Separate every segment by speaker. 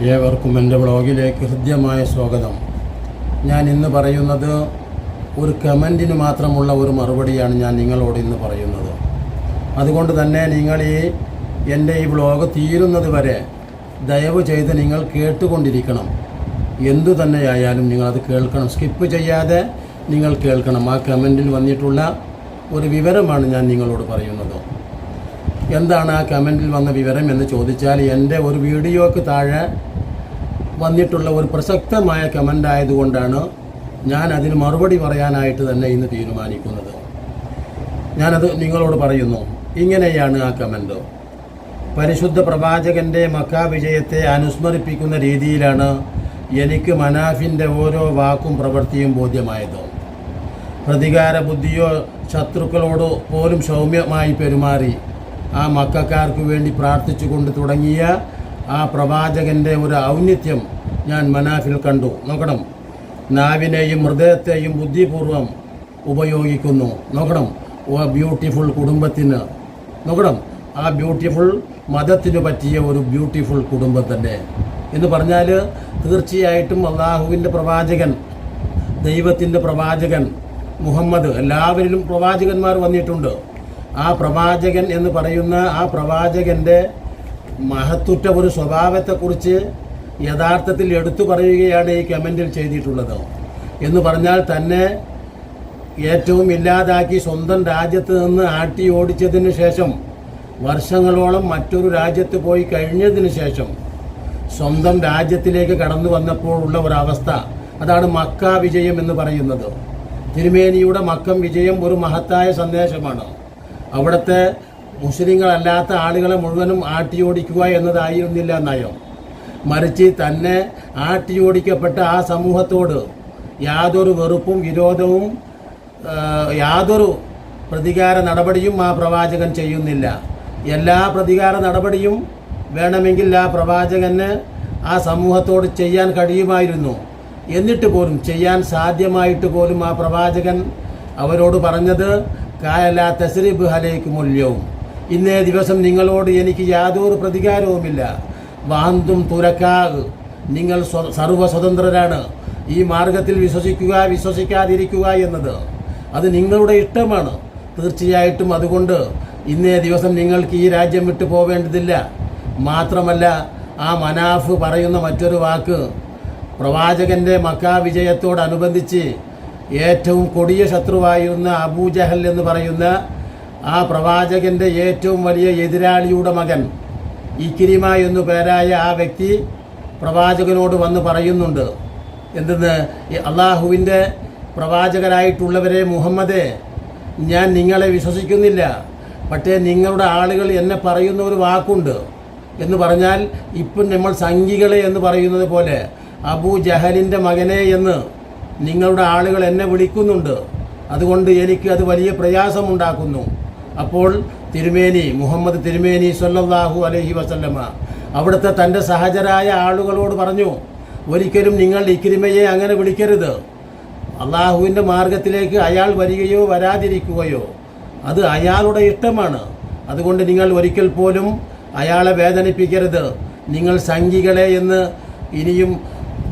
Speaker 1: ഏവർക്കും എന്റെ ബ്ലോഗിലേക്ക് ഹൃദ്യമായ സ്വാഗതം. ഞാൻ ഇന്ന് പറയുന്നത് ഒരു കമന്റിന് മാത്രമുള്ള ഒരു മറുപടിയാണ് ഞാൻ നിങ്ങളോട് ഇന്ന് പറയുന്നത്. അതുകൊണ്ട് തന്നെ നിങ്ങൾ ഈ എന്റെ ഈ ബ്ലോഗ് തീരുന്നത് വരെ ദയവ് ചെയ്ത് നിങ്ങൾ കേട്ടുകൊണ്ടിരിക്കണം. എന്തു തന്നെയായാലും നിങ്ങളത് കേൾക്കണം. സ്കിപ്പ് ചെയ്യാതെ നിങ്ങൾ കേൾക്കണം. ആ കമന്റിൽ വന്നിട്ടുള്ള ഒരു വിവരമാണ് ഞാൻ നിങ്ങളോട് പറയുന്നത്. എന്താണ് ആ കമന്റിൽ വന്ന വിവരം എന്ന് ചോദിച്ചാൽ എന്റെ ഒരു വീഡിയോക്ക് താഴെ വന്നിട്ടുള്ള ഒരു പ്രസക്തമായ കമന്റ് ആയതുകൊണ്ടാണ് ഞാൻ അതിന് മറുപടി പറയാനായിട്ട് തന്നെ ഇന്ന് തീരുമാനിക്കുന്നത്. ഞാനത് നിങ്ങളോട് പറയുന്നു. ഇങ്ങനെയാണ് ആ കമന്റ് പരിശുദ്ധ പ്രവാചകന്റെ മക്ക വിജയത്തെ അനുസ്മരിപ്പിക്കുന്ന രീതിയിലാണ് എനിക്ക് മനാഫിന്റെ ഓരോ വാക്കും പ്രവൃത്തിയും ബോധ്യമായത്. പ്രതികാര ബുദ്ധിയോ ശത്രുക്കളോട് പോലും സൗമ്യമായി പെരുമാറി ആ മക്കാർക്ക് വേണ്ടി പ്രാർത്ഥിച്ചു കൊണ്ട് തുടങ്ങിയ ആ പ്രവാചകന്റെ ഒരു ഔന്നിത്യം ഞാൻ മനാഫിൽ കണ്ടു. നോക്കണം. നാവിനെയും ഹൃദയത്തെയും ബുദ്ധിപൂർവം ഉപയോഗിക്കുന്നു. നോക്കണം. ബ്യൂട്ടിഫുൾ കുടുംബത്തിന്. നോക്കണം. ആ ബ്യൂട്ടിഫുൾ മതത്തിന് പറ്റിയ ഒരു ബ്യൂട്ടിഫുൾ കുടുംബം തന്നെ. എന്ന് പറഞ്ഞാൽ തീർച്ചയായിട്ടും അള്ളാഹുവിന്റെ പ്രവാചകൻ ദൈവത്തിന്റെ പ്രവാചകൻ മുഹമ്മദ് എല്ലാവരിലും പ്രവാചകന്മാർ വന്നിട്ടുണ്ട്. ആ പ്രവാചകൻ എന്ന് പറയുന്ന ആ പ്രവാചകന്റെ മഹത്തുറ്റ ഒരു സ്വഭാവത്തെക്കുറിച്ച് യഥാർത്ഥത്തിൽ എടുത്തു പറയുകയാണ് ഈ കമന്റിൽ ചെയ്തിട്ടുള്ളത്. എന്ന് പറഞ്ഞാൽ തന്നെ ഏറ്റവും ഇല്ലാതാക്കി സ്വന്തം രാജ്യത്ത് നിന്ന് ആട്ടി ഓടിച്ചതിന് ശേഷം വർഷങ്ങളോളം മറ്റൊരു രാജ്യത്ത് പോയി കഴിഞ്ഞതിന് ശേഷം സ്വന്തം രാജ്യത്തിലേക്ക് കടന്നു വന്നപ്പോൾ ഉള്ള ഒരവസ്ഥ. അതാണ് മക്ക വിജയം എന്ന് പറയുന്നത്. തിരുമേനിയുടെ മക്കം വിജയം ഒരു മഹത്തായ സന്ദേശമാണ്. അവിടുത്തെ മുസ്ലിങ്ങളല്ലാത്ത ആളുകളെ മുഴുവനും ആട്ടിയോടിക്കുക എന്നതായിരുന്നില്ല നയം. മറിച്ച് തന്നെ ആട്ടിയോടിക്കപ്പെട്ട ആ സമൂഹത്തോട് യാതൊരു വെറുപ്പും വിരോധവും യാതൊരു പ്രതികാര നടപടിയും ആ പ്രവാചകൻ ചെയ്യുന്നില്ല. എല്ലാ പ്രതികാര നടപടിയും വേണമെങ്കിൽ ആ പ്രവാചകന് ആ സമൂഹത്തോട് ചെയ്യാൻ കഴിയുമായിരുന്നു. എന്നിട്ട് പോലും ചെയ്യാൻ സാധ്യമായിട്ട് പോലും ആ പ്രവാചകൻ അവരോട് പറഞ്ഞത് ഇന്നേ ദിവസം നിങ്ങളോട് എനിക്ക് യാതൊരു പ്രതികാരവുമില്ല. വാന്തും തുരക്കാകു നിങ്ങൾ സർവ സ്വതന്ത്രരാണ് ഈ മാർഗത്തിൽ വിശ്വസിക്കുക വിശ്വസിക്കാതിരിക്കുക എന്നത് അത് നിങ്ങളുടെ ഇഷ്ടമാണ്. തീർച്ചയായിട്ടും അതുകൊണ്ട് ഇന്നേ ദിവസം നിങ്ങൾക്ക് ഈ രാജ്യം വിട്ടു പോവേണ്ടതില്ല. മാത്രമല്ല ആ മനാഫ് പറയുന്ന മറ്റൊരു വാക്ക് പ്രവാചകന്റെ മക്കാ വിജയത്തോടനുബന്ധിച്ച് ഏറ്റവും കൊടിയ ശത്രുവായിരുന്ന അബൂജഹൽ എന്ന് പറയുന്ന ആ പ്രവാചകന്റെ ഏറ്റവും വലിയ എതിരാളിയുടെ മകൻ ഇക്കിരിമ എന്നു പേരായ ആ വ്യക്തി പ്രവാചകനോട് വന്ന് പറയുന്നുണ്ട്. എന്തെന്ന്? അള്ളാഹുവിന്റെ പ്രവാചകരായിട്ടുള്ളവരെ മുഹമ്മദേ ഞാൻ നിങ്ങളെ വിശ്വസിക്കുന്നില്ല. പക്ഷേ നിങ്ങളുടെ ആളുകൾ എന്നെ പറയുന്ന ഒരു വാക്കുണ്ട് എന്ന് പറഞ്ഞാൽ ഇപ്പം നമ്മൾ സംഘികളെ എന്ന് പറയുന്നത് പോലെ അബൂ ജഹലിന്റെ മകനെ എന്ന് നിങ്ങളുടെ ആളുകൾ എന്നെ വിളിക്കുന്നുണ്ട്. അതുകൊണ്ട് എനിക്ക് അത് വലിയ പ്രയാസമുണ്ടാക്കുന്നു. അപ്പോൾ തിരുമേനി മുഹമ്മദ് തിരുമേനി സൊല്ലാഹു അലഹി വസല്ലമ അവിടുത്തെ തന്റെ സഹചരായ ആളുകളോട് പറഞ്ഞു ഒരിക്കലും നിങ്ങൾ ഇക്രിമയെ അങ്ങനെ വിളിക്കരുത്. അള്ളാഹുവിന്റെ മാർഗത്തിലേക്ക് അയാൾ വരികയോ വരാതിരിക്കുകയോ അത് അയാളുടെ ഇഷ്ടമാണ്. അതുകൊണ്ട് നിങ്ങൾ ഒരിക്കൽ പോലും അയാളെ വേദനിപ്പിക്കരുത്. നിങ്ങൾ സംഘികളെ എന്ന് ഇനിയും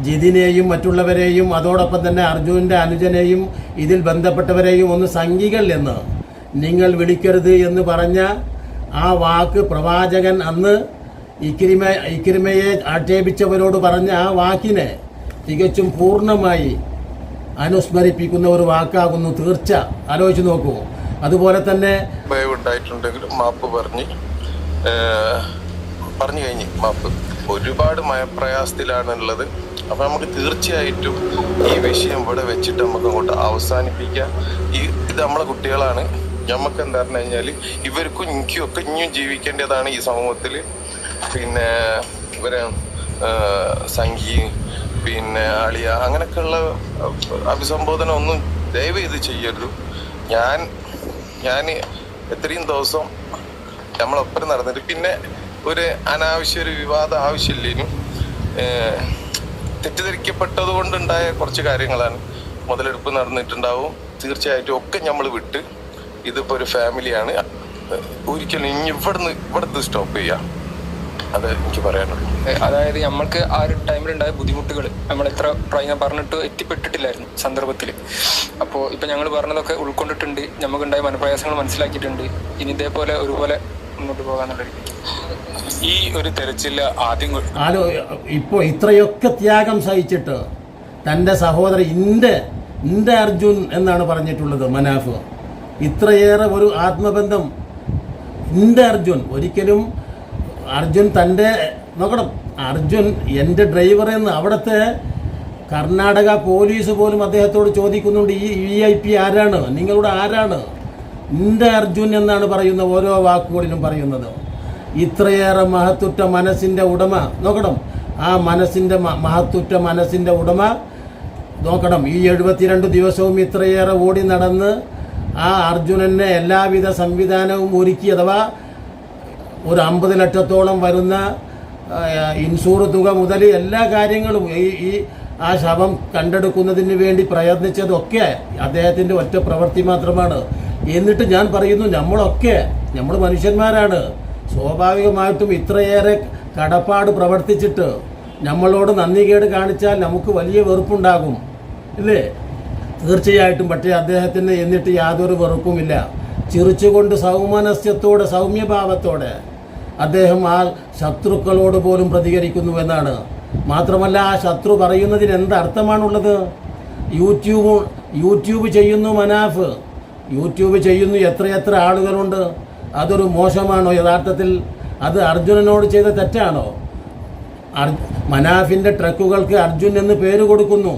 Speaker 1: ജിതിനെയും മറ്റുള്ളവരെയും അതോടൊപ്പം തന്നെ അർജുനന്റെ അനുജനെയും ഇതിൽ ബന്ധപ്പെട്ടവരെയും ഒന്ന് സംഘികൾ എന്ന് നിങ്ങൾ വിളിക്കരുത് എന്ന് പറഞ്ഞ ആ വാക്ക് പ്രവാചകൻ അന്ന് ഇക്രിമ ഇക്രിമയെ ആക്ഷേപിച്ചവരോട് പറഞ്ഞ ആ വാക്കിനെ തികച്ചും പൂർണമായി അനുസ്മരിപ്പിക്കുന്ന ഒരു വാക്കാകുന്നു തീർച്ച. ആലോചിച്ച് നോക്കൂ. അതുപോലെ തന്നെ
Speaker 2: ഉണ്ടായിട്ടുണ്ടെങ്കിലും മാപ്പ് പറഞ്ഞ് പറഞ്ഞു കഴിഞ്ഞ് മാപ്പ്. ഒരുപാട് മയപ്രയാസത്തിലാണുള്ളത്. അപ്പൊ നമുക്ക് തീർച്ചയായിട്ടും ഈ വിഷയം ഇവിടെ വെച്ചിട്ട് നമുക്ക് അങ്ങോട്ട് അവസാനിപ്പിക്കാം. ഈ ഇത് നമ്മളെ കുട്ടികളാണ്. നമുക്ക് എന്താ പറഞ്ഞു കഴിഞ്ഞാൽ ഇവർക്കും എനിക്കും ഒക്കെ ഇനിയും ജീവിക്കേണ്ടതാണ് ഈ സമൂഹത്തിൽ. പിന്നെ ഇവരെ സംഗീ പിന്നെ അളിയ അങ്ങനെയൊക്കെയുള്ള അഭിസംബോധന ഒന്നും ദയവ് ചെയ്ത് ചെയ്യരുത്. ഞാൻ ഞാൻ എത്രയും ദിവസം നമ്മളൊപ്പം നടന്നിട്ട് പിന്നെ ഒരു അനാവശ്യ ഒരു വിവാദം ആവശ്യമില്ലേനും. ഏഹ്, തെറ്റിദ്ധരിക്കപ്പെട്ടത് കൊണ്ടുണ്ടായ കുറച്ച് കാര്യങ്ങളാണ് മുതലെടുപ്പ് നടന്നിട്ടുണ്ടാവും. തീർച്ചയായിട്ടും ഒക്കെ നമ്മൾ വിട്ട് ഇതിപ്പോ ഒരു ഫാമിലിയാണ്. ഒരിക്കലും ഇനി ഇവിടുന്ന് ഇവിടുത്തെ സ്റ്റോപ്പ് ചെയ്യാം. അത് എനിക്ക് പറയാനുള്ളൂ.
Speaker 3: അതായത് നമ്മൾക്ക് ആ ഒരു ടൈമിലുണ്ടായ ബുദ്ധിമുട്ടുകൾ നമ്മൾ എത്ര പ്രായം പറഞ്ഞിട്ട് എത്തിപ്പെട്ടിട്ടില്ലായിരുന്നു സന്ദർഭത്തിൽ അപ്പോൾ ഇപ്പം ഞങ്ങൾ പറഞ്ഞതൊക്കെ ഉൾക്കൊണ്ടിട്ടുണ്ട്. നമുക്കുണ്ടായ മനപ്രയാസങ്ങൾ മനസ്സിലാക്കിയിട്ടുണ്ട്. ഇനി ഇതേപോലെ ഒരുപോലെ മുന്നോട്ട് പോകാന്നുള്ള
Speaker 4: ഈ ഒരു തെരച്ചിൽ ആദ്യം
Speaker 1: ആലോ ഇപ്പോൾ ഇത്രയൊക്കെ ത്യാഗം സഹിച്ചിട്ട് തന്റെ സഹോദരൻ ഇന്റെ ഇന്റെ അർജുൻ എന്നാണ് പറഞ്ഞിട്ടുള്ളത് മനാഫ്. ഇത്രയേറെ ഒരു ആത്മബന്ധം ഇന്റെ അർജുൻ. ഒരിക്കലും അർജുൻ തന്റെ നോക്കണം അർജുൻ എന്റെ ഡ്രൈവർ എന്ന് അവിടുത്തെ കർണാടക പോലീസ് പോലും അദ്ദേഹത്തോട് ചോദിക്കുന്നുണ്ട് ഈ വി ഐ പി ആരാണ്? നിങ്ങളുടെ ആരാണ്? ഇന്റെ അർജുൻ എന്നാണ് പറയുന്ന ഓരോ വാക്കുകളിലും പറയുന്നത്. ഇത്രയേറെ മഹത്തുറ്റ മനസ്സിന്റെ ഉടമ നോക്കണം. ആ മനസ്സിന്റെ മഹത്തുറ്റ മനസ്സിന്റെ ഉടമ നോക്കണം. ഈ എഴുപത്തിരണ്ട് ദിവസവും ഇത്രയേറെ ഓടി നടന്ന് ആ അർജുനനെ എല്ലാവിധ സംവിധാനവും ഒരുക്കി അഥവാ ഒരു അമ്പത് ലക്ഷത്തോളം വരുന്ന ഇൻഷൂർ തുക മുതൽ എല്ലാ കാര്യങ്ങളും ഈ ഈ ആ ശവം കണ്ടെടുക്കുന്നതിന് വേണ്ടി പ്രയത്നിച്ചതൊക്കെ അദ്ദേഹത്തിന്റെ ഒറ്റ പ്രവൃത്തി മാത്രമാണ്. എന്നിട്ട് ഞാൻ പറയുന്നു നമ്മളൊക്കെ നമ്മൾ മനുഷ്യന്മാരാണ്. സ്വാഭാവികമായിട്ടും ഇത്രയേറെ കടപ്പാട് പ്രവർത്തിച്ചിട്ട് നമ്മളോട് നന്ദികേട് കാണിച്ചാൽ നമുക്ക് വലിയ വെറുപ്പുണ്ടാകും. ഇല്ലേ തീർച്ചയായിട്ടും പക്ഷേ അദ്ദേഹത്തിന് എന്നിട്ട് യാതൊരു വെറുപ്പുമില്ല. ചിരിച്ചുകൊണ്ട് സൗമനസ്യത്തോടെ സൗമ്യഭാവത്തോടെ അദ്ദേഹം ആ ശത്രുക്കളോട് പോലും പ്രതികരിക്കുന്നു എന്നാണ്. മാത്രമല്ല ആ ശത്രു പറയുന്നതിന് എന്തർത്ഥമാണുള്ളത് യൂട്യൂബ് യൂട്യൂബ് ചെയ്യുന്നു മനാഫ്. യൂട്യൂബ് ചെയ്യുന്നു എത്രയെത്ര ആളുകളുണ്ട്. അതൊരു മോശമാണോ? യഥാർത്ഥത്തിൽ അത് അർജുനനോട് ചെയ്ത തെറ്റാണോ? മനാഫിന്റെ ട്രക്കുകൾക്ക് അർജുൻ എന്ന് പേര് കൊടുക്കുന്നു.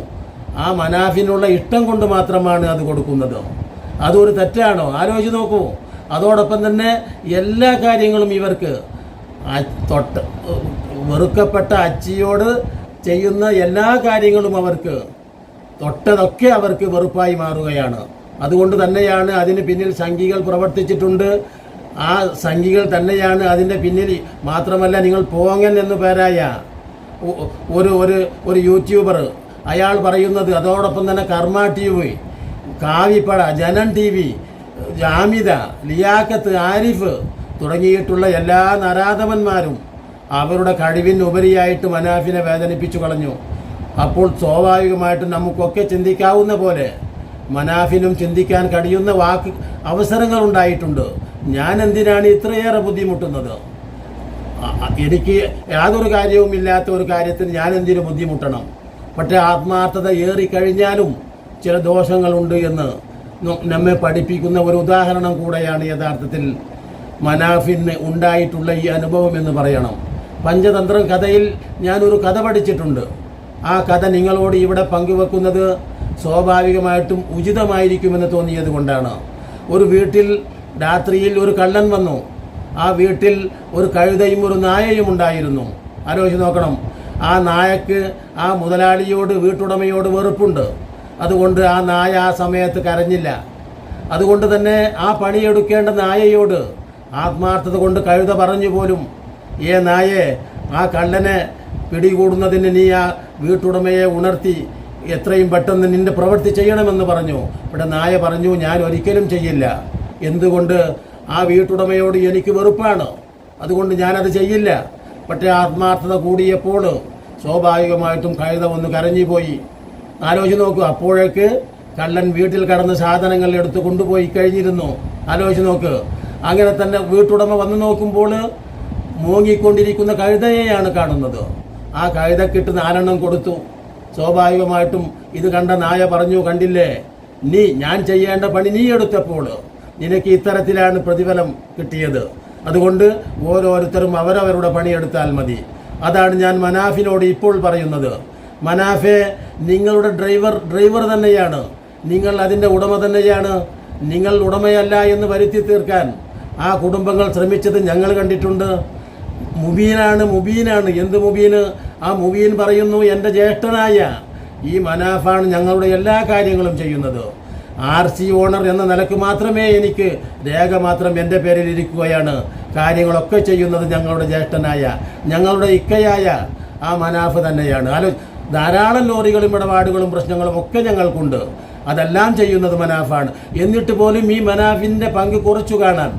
Speaker 1: ആ മനാഫിനുള്ള ഇഷ്ടം കൊണ്ട് മാത്രമാണ് അത് കൊടുക്കുന്നത്. അതൊരു തെറ്റാണോ? ആലോചിച്ച് നോക്കൂ. അതോടൊപ്പം തന്നെ എല്ലാ കാര്യങ്ങളും ഇവർക്ക് തൊട്ട് വെറുക്കപ്പെട്ട അച്ചിയോട് ചെയ്യുന്ന എല്ലാ കാര്യങ്ങളും അവർക്ക് തൊട്ടതൊക്കെ അവർക്ക് വെറുപ്പായി മാറുകയാണ്. അതുകൊണ്ട് തന്നെയാണ് അതിന് പിന്നിൽ സംഘികൾ പ്രവർത്തിച്ചിട്ടുണ്ട്. ആ സംഘികൾ തന്നെയാണ് അതിന്റെ പിന്നിൽ മാത്രമല്ല നിങ്ങൾ പോങ്ങൻ എന്നു പേരായ ഒരു ഒരു ഒരു യൂട്യൂബർ. അയാൾ പറയുന്നത് അതോടൊപ്പം തന്നെ Karma T V കാവിപ്പട Janam T V Jamitha Liyakath Arif തുടങ്ങിയിട്ടുള്ള എല്ലാ നരാധവന്മാരും അവരുടെ കഴിവിനുപരിയായിട്ട് മനാഫിനെ വേദനിപ്പിച്ചു കളഞ്ഞു. അപ്പോൾ സ്വാഭാവികമായിട്ടും നമുക്കൊക്കെ ചിന്തിക്കാവുന്ന പോലെ മനാഫിനും ചിന്തിക്കാൻ കഴിയുന്ന വാക്ക് അവസരങ്ങൾ ഉണ്ടായിട്ടുണ്ട് ഞാൻ എന്തിനാണ് ഇത്രയേറെ ബുദ്ധിമുട്ടുന്നത്? എനിക്ക് യാതൊരു കാര്യവും ഇല്ലാത്ത ഒരു കാര്യത്തിന് ഞാൻ എന്തിനു ബുദ്ധിമുട്ടണം? പക്ഷേ ആത്മാർത്ഥത ഏറിക്കഴിഞ്ഞാലും ചില ദോഷങ്ങളുണ്ട് എന്ന് നമ്മെ പഠിപ്പിക്കുന്ന ഒരു ഉദാഹരണം കൂടെയാണ് യഥാർത്ഥത്തിൽ മനാഫിന് ഉണ്ടായിട്ടുള്ള ഈ അനുഭവം എന്ന് പറയണം. പഞ്ചതന്ത്രം കഥയിൽ ഞാനൊരു കഥ പഠിച്ചിട്ടുണ്ട്. ആ കഥ നിങ്ങളോട് ഇവിടെ പങ്കുവെക്കുന്നത് സ്വാഭാവികമായിട്ടും ഉചിതമായിരിക്കുമെന്ന് തോന്നിയത് കൊണ്ടാണ്. ഒരു വീട്ടിൽ രാത്രിയിൽ ഒരു കള്ളൻ വന്നു. ആ വീട്ടിൽ ഒരു കഴുതയും ഒരു നായയും ഉണ്ടായിരുന്നു. ആലോചിച്ച് നോക്കണം. ആ നായക്ക് ആ മുതലാളിയോട് വീട്ടുടമയോട് വെറുപ്പുണ്ട്. അതുകൊണ്ട് ആ നായ ആ സമയത്ത് കരഞ്ഞില്ല. അതുകൊണ്ട് തന്നെ ആ പണിയെടുക്കേണ്ട നായയോട് ആത്മാർത്ഥത കൊണ്ട് കഴുത പറഞ്ഞു പോലും ഏ നായേ ആ കള്ളനെ പിടികൂടുന്നതിന് നീ ആ വീട്ടുടമയെ ഉണർത്തി എത്രയും പെട്ടെന്ന് നിന്റെ പ്രവൃത്തി ചെയ്യണമെന്ന് പറഞ്ഞു. ഇവിടെ നായ പറഞ്ഞു ഞാൻ ഒരിക്കലും ചെയ്യില്ല. എന്തുകൊണ്ട്? ആ വീട്ടുടമയോട് എനിക്ക് വെറുപ്പാണ്. അതുകൊണ്ട് ഞാനത് ചെയ്യില്ല. പക്ഷേ ആത്മാർത്ഥത കൂടിയപ്പോൾ സ്വാഭാവികമായിട്ടും കഴുത ഒന്ന് കരഞ്ഞു പോയി ആലോചിച്ച് നോക്കൂ അപ്പോഴേക്ക് കള്ളൻ വീട്ടിൽ കടന്ന് സാധനങ്ങൾ എടുത്ത് കൊണ്ടുപോയി കഴിഞ്ഞിരുന്നു. ആലോചിച്ച് നോക്ക് അങ്ങനെ തന്നെ വീട്ടുടമ വന്നു നോക്കുമ്പോൾ മൂങ്ങിക്കൊണ്ടിരിക്കുന്ന കഴുതയെയാണ് കാണുന്നത്. ആ കഴുതക്കിട്ട് നാലെണ്ണം കൊടുത്തു. സ്വാഭാവികമായിട്ടും ഇത് കണ്ട നായ പറഞ്ഞു കണ്ടില്ലേ? നീ ഞാൻ ചെയ്യേണ്ട പണി നീ എടുത്തപ്പോൾ നിനക്ക് ഇത്തരത്തിലാണ് പ്രതിഫലം കിട്ടിയത്. അതുകൊണ്ട് ഓരോരുത്തരും അവരവരുടെ പണിയെടുത്താൽ മതി. അതാണ് ഞാൻ മനാഫിനോട് ഇപ്പോൾ പറയുന്നത്. മനാഫെ നിങ്ങളുടെ ഡ്രൈവർ ഡ്രൈവർ തന്നെയാണ്. നിങ്ങൾ അതിന്റെ ഉടമ തന്നെയാണ്. നിങ്ങൾ ഉടമയല്ല എന്ന് വരുത്തി തീർക്കാൻ ആ കുടുംബങ്ങൾ ശ്രമിച്ചത് ഞങ്ങൾ കണ്ടിട്ടുണ്ട്. മുബീനാണ് മുബീനാണ്. എന്ത് മുബീന്? ആ മുബീൻ പറയുന്നു എന്റെ ജ്യേഷ്ഠനായ ഈ മനാഫാണ് ഞങ്ങളുടെ എല്ലാ കാര്യങ്ങളും ചെയ്യുന്നത്. ആർ സി ഓണർ എന്ന നിലയ്ക്ക് മാത്രമേ എനിക്ക് രേഖ മാത്രം എന്റെ പേരിൽ ഇരിക്കുകയാണ്. കാര്യങ്ങളൊക്കെ ചെയ്യുന്നത് ഞങ്ങളുടെ ജ്യേഷ്ഠനായ ഞങ്ങളുടെ ഇക്കയായ ആ മനാഫ് തന്നെയാണ്. ആലോ ധാരാളം ലോറികളും ഇടപാടുകളും പ്രശ്നങ്ങളും ഒക്കെ ഞങ്ങൾക്കുണ്ട്. അതെല്ലാം ചെയ്യുന്നത് മനാഫാണ്. എന്നിട്ട് പോലും ഈ മനാഫിന്റെ പങ്ക് കുറച്ചു കാണാൻ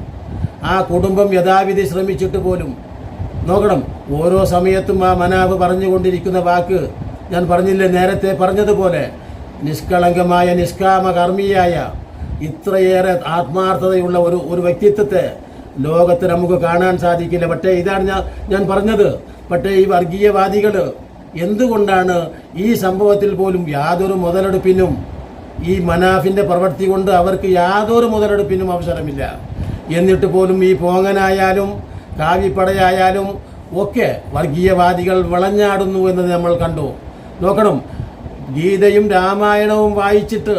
Speaker 1: ആ കുടുംബം യഥാവിധി ശ്രമിച്ചിട്ട് പോലും നോക്കണം. ഓരോ സമയത്തും ആ മനാവ് പറഞ്ഞുകൊണ്ടിരിക്കുന്ന വാക്ക് ഞാൻ പറഞ്ഞില്ലേ നേരത്തെ പറഞ്ഞതുപോലെ. നിഷ്കളങ്കമായ നിഷ്കാമ കർമ്മിയായ ഇത്രയേറെ ആത്മാർത്ഥതയുള്ള ഒരു ഒരു വ്യക്തിത്വത്തെ ലോകത്ത് നമുക്ക് കാണാൻ സാധിക്കില്ല. പക്ഷേ ഇതാണ് ഞാൻ ഞാൻ പറഞ്ഞത്. പക്ഷേ ഈ വർഗീയവാദികൾ എന്തുകൊണ്ടാണ് ഈ സംഭവത്തിൽ പോലും യാതൊരു മുതലെടുപ്പിനും ഈ മനാഫിന്റെ പ്രവൃത്തി കൊണ്ട് അവർക്ക് യാതൊരു മുതലെടുപ്പിനും അവസരമില്ല? എന്നിട്ട് പോലും ഈ പോങ്ങനായാലും കാവിപ്പടയായാലും ഒക്കെ വർഗീയവാദികൾ വിളഞ്ഞാടുന്നു എന്നത് നമ്മൾ കണ്ടു. നോക്കണം ഗീതയും രാമായണവും വായിച്ചിട്ട്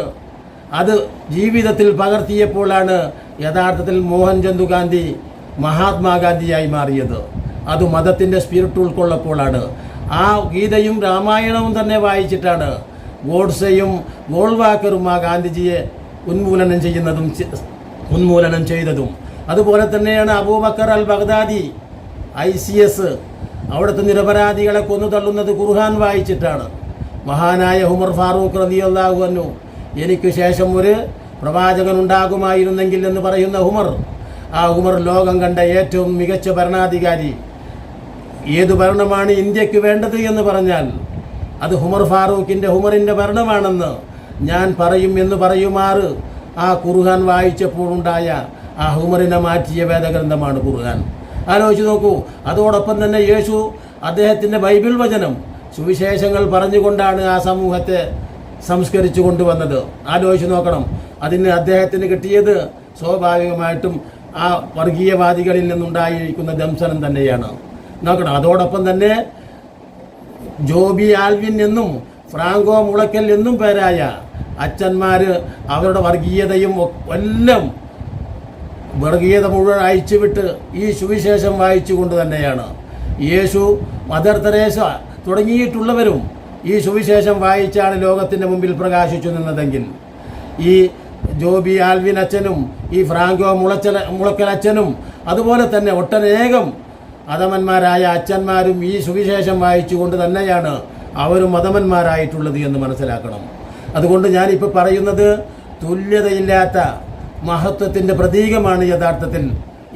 Speaker 1: അത് ജീവിതത്തിൽ പകർത്തിയപ്പോഴാണ് യഥാർത്ഥത്തിൽ മോഹൻ ചന്ദു ഗാന്ധി മഹാത്മാഗാന്ധിയായി മാറിയത്. അത് മതത്തിന്റെ സ്പിരിറ്റ് ഉൾക്കൊള്ളപ്പോഴാണ്. ആ ഗീതയും രാമായണവും തന്നെ വായിച്ചിട്ടാണ് ഗോഡ്സെയും ഗോൾവാക്കറും ആ ഗാന്ധിജിയെ ഉന്മൂലനം ചെയ്യുന്നതും ഉന്മൂലനം ചെയ്തതും. അതുപോലെ തന്നെയാണ് Abu Bakr al Baghdadi I C S അവിടുത്തെ നിരപരാധികളെ കൊന്നു തള്ളുന്നത് ഖുർഹാൻ വായിച്ചിട്ടാണ്. മഹാനായ ഹുമർ ഫാറൂഖ് റബിയല്ലാഹു അന്നു എനിക്ക് ശേഷം ഒരു പ്രവാചകൻ ഉണ്ടാകുമായിരുന്നെങ്കിൽ എന്ന് പറയുന്ന ഹുമർ ആ ഹുമർ ലോകം കണ്ട ഏറ്റവും മികച്ച ഭരണാധികാരി. ഏത് ഭരണമാണ് ഇന്ത്യയ്ക്ക് വേണ്ടത് എന്ന് പറഞ്ഞാൽ അത് ഹുമർ ഫാറൂഖിന്റെ ഹുമറിന്റെ ഭരണമാണെന്ന് ഞാൻ പറയും എന്ന് പറയുമാറ് ആ ഖുർഹാൻ വായിച്ചപ്പോഴുണ്ടായ ആ ഹൂമറിനെ മാറ്റിയ വേദഗ്രന്ഥമാണ് ഖുർആൻ. ആലോചിച്ച് നോക്കൂ അതോടൊപ്പം തന്നെ യേശു അദ്ദേഹത്തിന്റെ ബൈബിൾ വചനം സുവിശേഷങ്ങൾ പറഞ്ഞുകൊണ്ടാണ് ആ സമൂഹത്തെ സംസ്കരിച്ചു കൊണ്ടുവന്നത്. ആലോചിച്ച് നോക്കണം അതിന് അദ്ദേഹത്തിന് കിട്ടിയത് സ്വാഭാവികമായിട്ടും ആ വർഗീയവാദികളിൽ നിന്നുണ്ടായിരിക്കുന്ന ദംശനം തന്നെയാണ്. നോക്കണം അതോടൊപ്പം തന്നെ ജോബി ആൽവിൻ എന്നും ഫ്രാങ്കോ മുളക്കൽ എന്നും പേരായ അച്ഛന്മാർ അവരുടെ വർഗീയതയും എല്ലാം വർഗീയത മുഴുവൻ അയച്ചുവിട്ട് ഈ സുവിശേഷം വായിച്ചുകൊണ്ട് തന്നെയാണ്. യേശു മദർ തെരേസ തുടങ്ങിയിട്ടുള്ളവരും ഈ സുവിശേഷം വായിച്ചാണ് ലോകത്തിന്റെ മുമ്പിൽ പ്രകാശിച്ചു നിന്നതെങ്കിൽ. ഈ ജോബി ആൽവിൻ അച്ഛനും ഈ ഫ്രാങ്കോ മുളച്ചല മുളക്കൽ അച്ഛനും അതുപോലെ തന്നെ ഒട്ടനേകം അധമന്മാരായ അച്ഛന്മാരും ഈ സുവിശേഷം വായിച്ചുകൊണ്ട് തന്നെയാണ് അവരും മതമന്മാരായിട്ടുള്ളത് എന്ന് മനസ്സിലാക്കണം. അതുകൊണ്ട് ഞാനിപ്പോൾ പറയുന്നത് തുല്യതയില്ലാത്ത മഹത്വത്തിന്റെ പ്രതീകമാണ് യഥാർത്ഥത്തിൽ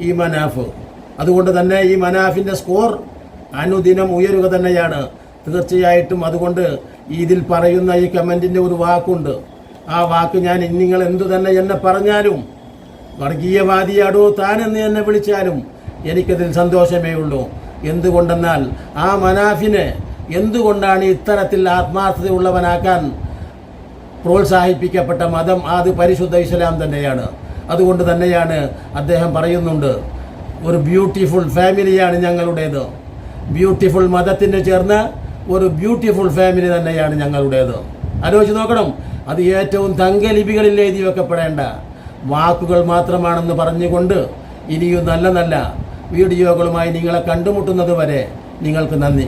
Speaker 1: ഈ മനാഫ്. അതുകൊണ്ട് തന്നെ ഈ മനാഫിന്റെ സ്കോർ അനുദിനം ഉയരുക തന്നെയാണ്. തീർച്ചയായിട്ടും അതുകൊണ്ട് ഇതിൽ പറയുന്ന ഈ കമന്റിന്റെ ഒരു വാക്കുണ്ട്. ആ വാക്ക് ഞാൻ നിങ്ങൾ എന്തു തന്നെ എന്നെ പറഞ്ഞാലും വർഗീയവാദിയാടോ താനെന്ന് എന്നെ വിളിച്ചാലും എനിക്കതിൽ സന്തോഷമേ ഉള്ളൂ. എന്തുകൊണ്ടെന്നാൽ ആ മനാഫിനെ എന്തുകൊണ്ടാണ് ഇത്തരത്തിൽ ആത്മാർത്ഥതയുള്ളവനാക്കാൻ പ്രോത്സാഹിപ്പിക്കപ്പെട്ട മതം അത് പരിശുദ്ധ ഇസ്ലാം തന്നെയാണ്. അതുകൊണ്ട് തന്നെയാണ് അദ്ദേഹം പറയുന്നുണ്ട് ഒരു ബ്യൂട്ടിഫുൾ ഫാമിലിയാണ് ഞങ്ങളുടേത്. ബ്യൂട്ടിഫുൾ മതത്തിന് ചേർന്ന ഒരു ബ്യൂട്ടിഫുൾ ഫാമിലി തന്നെയാണ് ഞങ്ങളുടേത്. ആലോചിച്ച് നോക്കണം അത് ഏറ്റവും തങ്കലിപികളിൽ എഴുതി വെക്കപ്പെടേണ്ട വാക്കുകൾ മാത്രമാണെന്ന് പറഞ്ഞുകൊണ്ട് ഇനിയും നല്ല നല്ല വീഡിയോകളുമായി നിങ്ങളെ കണ്ടുമുട്ടുന്നത് വരെ നിങ്ങൾക്ക് നന്ദി.